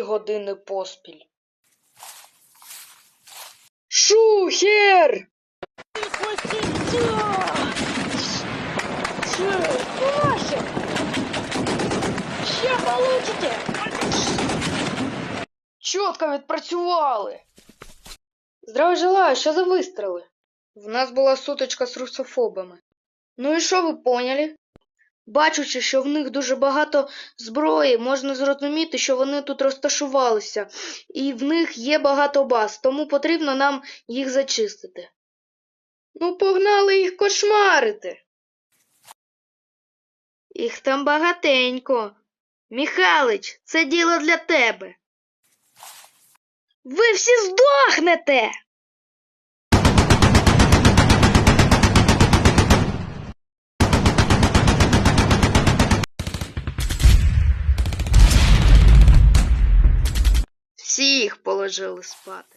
години поспіль. Шухер! Ваше! Ще получите! Чітко відпрацювали. Здраво желаю, що за вистріли? В нас була сутичка з русофобами. Ну і що ви поняли? Бачучи, що в них дуже багато зброї, можна зрозуміти, що вони тут розташувалися, і в них є багато баз, тому потрібно нам їх зачистити. Ну, погнали їх кошмарити. Їх там багатенько. Михалич, це діло для тебе. Ви всі здохнете. Всіх положили спати.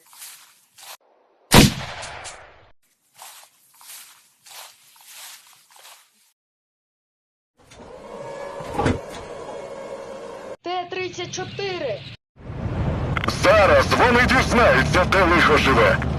Т-34. Зараз вони дізнаються, де лихо живе.